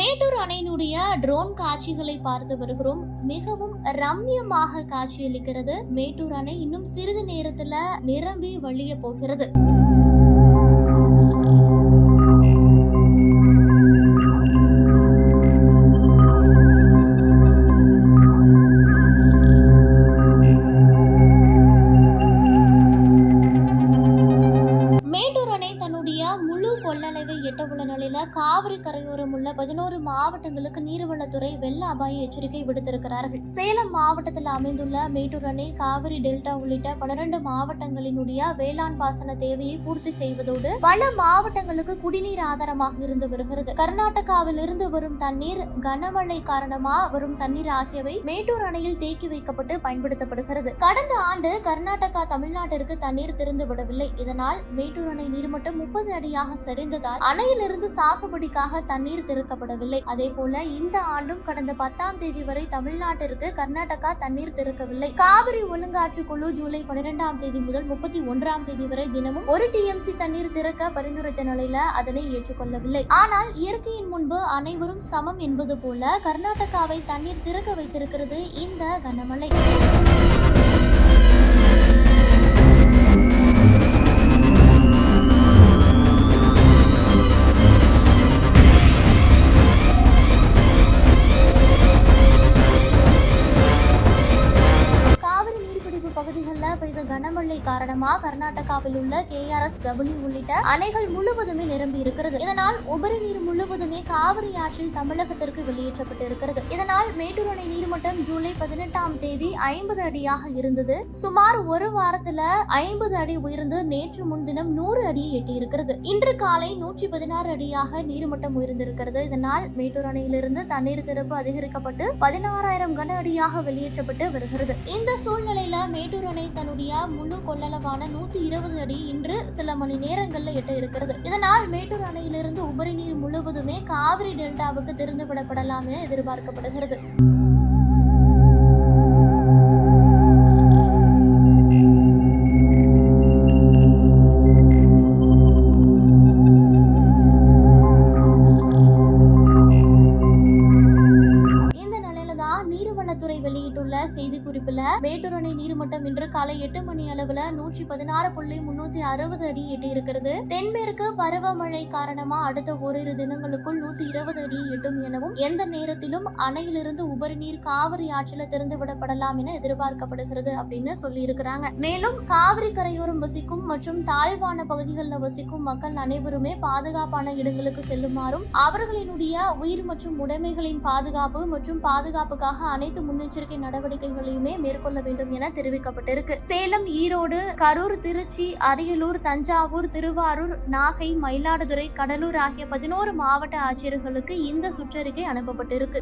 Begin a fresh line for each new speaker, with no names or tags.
Mettur அணையினுடைய drone காட்சிகளை பார்த்து வருகிறோம். மிகவும் ரம்யமாக காட்சியளிக்கிறது. மேட்டூர் அணை இன்னும் சிறிது நேரத்துல நிரம்பி வழிய போகிறது. இந்தியா முழு கொள்ளளவை எட்ட உள்ள நிலையில காவிரி கரையோரம் உள்ள பதினோரு மாவட்டங்களுக்கு நீர்வளத்துறை வெள்ள அபாய எச்சரிக்கை விடுத்திருக்கிறார்கள். சேலம் மாவட்டத்தில் அமைந்துள்ள மேட்டூர் அணை காவிரி டெல்டா உள்ளிட்ட பன்னிரண்டு மாவட்டங்களினுடைய வேளாண் பாசன தேவையை பூர்த்தி செய்வதோடு பல மாவட்டங்களுக்கு குடிநீர் ஆதாரமாக இருந்து வருகிறது. கர்நாடகாவில் இருந்து வரும் தண்ணீர் கனமழை காரணமாக வரும் தண்ணீர் ஆகியவை மேட்டூர் அணையில் தேக்கி வைக்கப்பட்டு பயன்படுத்தப்படுகிறது. கடந்த ஆண்டு கர்நாடகா தமிழ்நாட்டிற்கு தண்ணீர் திறந்து விடவில்லை இதனால் மேட்டூர் அணை நீர்மட்டம் முப்பது அடியாக சரிந்ததால் அணையிலிருந்து சாகுபடிக்காக தண்ணீர் திறக்கப்படவில்லை. அதே போல இந்த ஆண்டும் கடந்த பத்தாம் தேதி வரை தமிழ்நாட்டிற்கு கர்நாடகா தண்ணீர் திறக்கவில்லை. காவிரி ஒழுங்காற்று குழு ஜூலை பன்னிரெண்டாம் தேதி முதல் முப்பத்தி ஒன்றாம் தேதி வரை தினமும் ஒரு டிஎம்சி தண்ணீர் திறக்க பரிந்துரைத்த நிலையில அதனை ஏற்றுக்கொள்ளவில்லை. ஆனால் இயற்கையின் முன்பு அனைவரும் சமம் என்பது போல கர்நாடகாவை தண்ணீர் திறக்க வைத்திருக்கிறது இந்த கனமழை. பகுதிகளில் பெய்த கனமழை காரணமாக கர்நாடகாவில் உள்ள கேஆர்எஸ் டபிள்யூ உள்ளிட்ட அணைகள் முழுவதுமே நிரம்பி இருக்கிறது. இதனால் உபரி நீர் முழுவதுமே காவிரி ஆற்றில் தமிழகத்திற்கு வெளியேற்றப்பட்டு இருக்கிறது இதனால் மேட்டூர் அணை நீர்மட்டம் ஜூலை பதினெட்டாம் தேதி ஐம்பது அடியாக இருந்தது. சுமார் ஒரு வாரத்துல ஐம்பது அடி உயர்ந்து நேற்று முன்தினம் நூறு அடியை எட்டி இருக்கிறது இன்று காலை நூற்றி பதினாறு அடியாக நீர்மட்டம் உயர்ந்திருக்கிறது. இதனால் மேட்டூர் அணையிலிருந்து தண்ணீர் திறப்பு அதிகரிக்கப்பட்டு பதினாறாயிரம் கன அடியாக வெளியேற்றப்பட்டு வருகிறது. இந்த சூழ்நிலையில மேட்டூர் அணை தன்னுடைய முழு கொள்ளளவான நூத்தி இருபது அடி இன்று சில மணி நேரங்களில் எட்ட இருக்கிறது. இதனால் மேட்டூர் அணையிலிருந்து உபரி நீர் முழுவதுமே காவிரி டெல்டாவுக்கு திறந்து விடப்படலாம் என எதிர்பார்க்கப்படுகிறது. வனத்துறை வெளியிட்டுள்ள செய்திக்குறிப்பில் மேட்டூர் அணை நீர்மட்டம் இன்று காலை எட்டு மணி அளவுல நூற்றி பதினாறு புள்ளி முன்னூத்தி அறுபது அடி எட்டி இருக்கிறது தென்மேற்கு பருவமழை காரணமா அடுத்த ஓரிரு தினங்களுக்குள் நூத்தி இருபது அடி எட்டும் எனவும் எந்த நேரத்திலும் அணையிலிருந்து உபரி நீர் காவிரி ஆற்றில திறந்து விடப்படலாம் என எதிர்பார்க்கப்படுகிறது அப்படின்னு சொல்லி இருக்கிறாங்க மேலும் காவிரி கரையோரம் வசிக்கும் மற்றும் தாழ்வான பகுதிகளில் வசிக்கும் மக்கள் அனைவருமே பாதுகாப்பான இடங்களுக்கு செல்லுமாறும் அவர்களினுடைய உயிர் மற்றும் உடைமைகளின் பாதுகாப்பு மற்றும் பாதுகாப்புக்காக அனைத்து முன்னெச்சரிக்கை நடவடிக்கைகளையுமே மேற்கொள்ள வேண்டும் என தெரிவிக்கப்பட்டிருக்கு. சேலம் ஈரோடு கரூர் திருச்சி அரியலூர் தஞ்சாவூர் திருவாரூர் நாகை மயிலாடுதுறை கடலூர் ஆகிய பதினோரு மாவட்ட ஆட்சியர்களுக்கு இந்த சுற்றறிக்கை அனுப்பப்பட்டிருக்கு.